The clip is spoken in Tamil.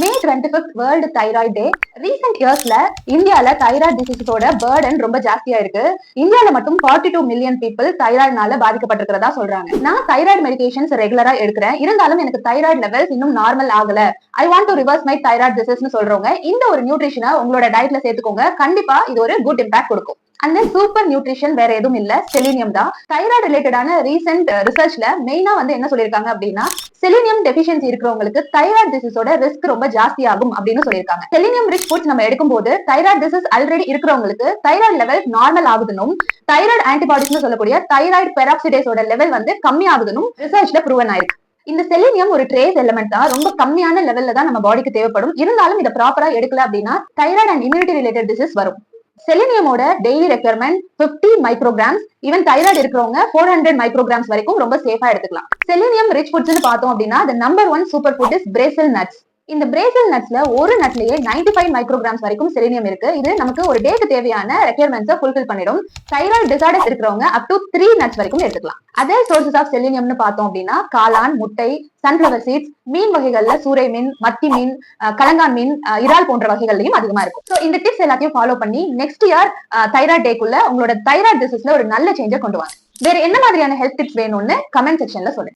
May twenty fifth world thyroid day recent இயர்ஸ்ல இந்தியால தைராய்டு டிசீஸோட பேர்டன் ரொம்ப ஜாஸ்தியா இருக்கு. இந்தியால மட்டும் ஃபார்ட்டி டூ மில்லியன் பீப்புள் தைராய்டுனால பாதிக்கப்பட்டிருக்கிறதா சொல்றாங்க. நான் தைராய்டு மெடிகேஷன்ஸ் ரெகுலரா எடுக்கிறேன். இருந்தாலும் எனக்கு தைராய்டு லெவல்ஸ் இன்னும் நார்மல் ஆகல. I want to reverse my thyroid டிசீஸ்னு சொல்றவங்க இந்த ஒரு நியூட்ரிஷனை உங்களோட டயட்ல சேர்த்துக்கோங்க. கண்டிப்பா இது ஒரு குட் இம்பாக்ட் கொடுக்கும். அந்த சூப்பர் நியூட்ரிஷன் வேற எதுவும் இல்ல செலினியம் தான். தைராய்டு ரிலேட்டடான ரீசெண்ட் ரிசர்ச்ல மெயினா வந்து என்ன சொல்லியிருக்காங்க அப்படின்னா செலினியம் டெபிஷியன்சி இருக்கிறவங்களுக்கு தைராய்டு டிசீஸோட ரிஸ்க் ரொம்ப ஜாஸ்தி ஆகும் அப்படின்னு சொல்லியிருக்காங்க செலினியம் ரிச் ஃபுட்ஸ் நம்ம எடுக்கும்போது தைராய்டு டிசீஸ் ஆல்ரெடி இருக்கிறவங்களுக்கு தைராய்டு லெவல் நார்மல் ஆகுதுனும் தைராய்டு ஆன்டிபாடிஸ்னு சொல்லக்கூடிய தைராய்டு பெராக்சிடேஸோட லெவல் வந்து கம்மி ஆகுதுனும் ரிசர்ச்ல ப்ரூவன் ஆயிருக்கு. இந்த செலினியம் ஒரு ட்ரேஸ் எலிமெண்ட் தான் ரொம்ப கம்மியான லெவல்ல தான் நம்ம பாடிக்கு தேவைப்படும். இருந்தாலும் இதை ப்ராப்பரா எடுக்கல அப்படின்னா thyroid and immunity related disease வரும். செலினியமோட daily requirement 50 micrograms even thyroid இருக்கிறவங்க ஃபோர் ஹண்ட்ரட் மைக்ரோகிராம்ஸ் வரைக்கும் ரொம்ப சேஃபா எடுத்துக்கலாம். செலினியம் ரிச் ஃபுட்ஸ்னு பார்த்தோம் அப்படின்னா number one super food is Brazil nuts இந்த பிரேசில் நட்ஸ்ல ஒரு நட்லயே 95 ஃபைவ் மைக்ரோகிராம்ஸ் வரைக்கும் செலினியம் இருக்கு. இது நமக்கு ஒரு டேக்கு தேவையான ரெக்யர்மெண்ட்ஸை ஃபுல்ஃபில் பண்ணிடும். தைராய்டு டிசார்டர்ஸ் இருக்கிறவங்க அப் டு த்ரீ நட்ஸ் வரைக்கும் எடுத்துக்கலாம். அதே சோர்சஸ் ஆஃப் செலினியம்னு பார்த்தோம் அப்படின்னா காளான் முட்டை சன்ஃபிளவர் சீட்ஸ் மீன் வகைகள்ல சூறை மீன் மத்தி மீன் கலங்கான் மீன் இறால் போன்ற வகைகள்லயும் அதிகமா இருக்கும். ஸோ இந்த டிப்ஸ் எல்லாத்தையும் ஃபாலோ பண்ணி நெக்ஸ்ட் இயர் தைராய்டு டேக்குள்ள உங்களோட தைராய்டு டிசீஸ்ல ஒரு நல்ல சேஞ்சை கொண்டு வாங்க. வேற என்ன மாதிரியான ஹெல்த் டிப்ஸ் வேணும்னு கமெண்ட் செக்ஷன்ல சொல்லுங்க.